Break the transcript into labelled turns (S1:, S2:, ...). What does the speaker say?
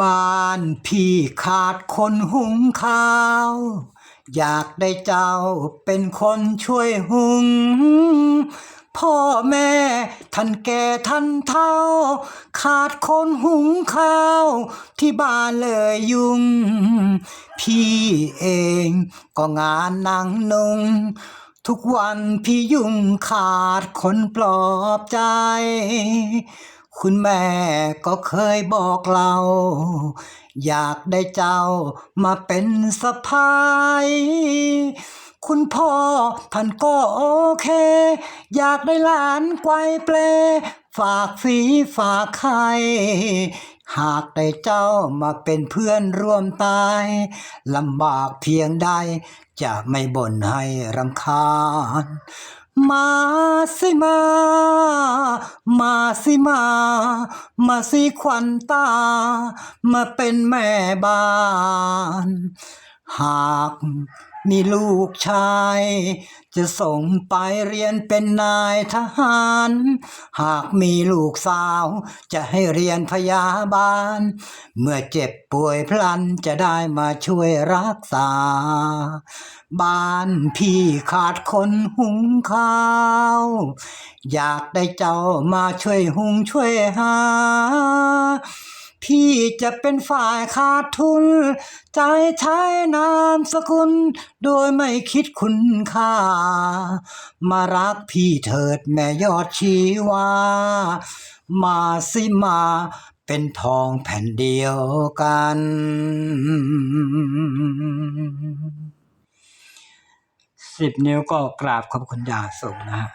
S1: บ้านพี่ขาดคนหุงข้าว อยากได้เจ้าเป็นคนช่วยหุง พ่อแม่ท่านแก่ท่านเฒ่า ขาดคนหุงข้าว ที่บ้านเลยยุ่งพี่เองก็งานหนังนุง ทุกวันพี่ยุ่งขาดคนปลอบใจ คุณแม่ก็เคยบอกเรา อยากได้เจ้ามาเป็นสะพายคุณพ่อท่านก็โอเค อยากได้หลานไกวเปล ฝากฝีฝากไข่หากได้เจ้ามาเป็นเพื่อนร่วมตายลำบากเพียงใดจะไม่บ่นให้รำคาญ สิมา มาสิมา มาสิควันตา มาเป็นแม่บ้าน หากมีลูกชาย จะส่งไปเรียนเป็นนายทหาร หากมีลูกสาว จะให้เรียนพยาบาล เมื่อเจ็บป่วยพลันจะได้มาช่วยรักษา บ้านพี่ขาดคนหุงข้าว อยากได้เจ้ามาช่วยหุงช่วยหา พี่จะเป็นฝ่ายขาดทุน ใจใช้นามสกุล โดยไม่คิดคุณค่า มารักพี่เถิดแม่ยอดชีวา มาสิมาเป็นทองแผ่นเดียวกัน สิบนิ้วก็กราบขอบคุณยาสูงนะฮะ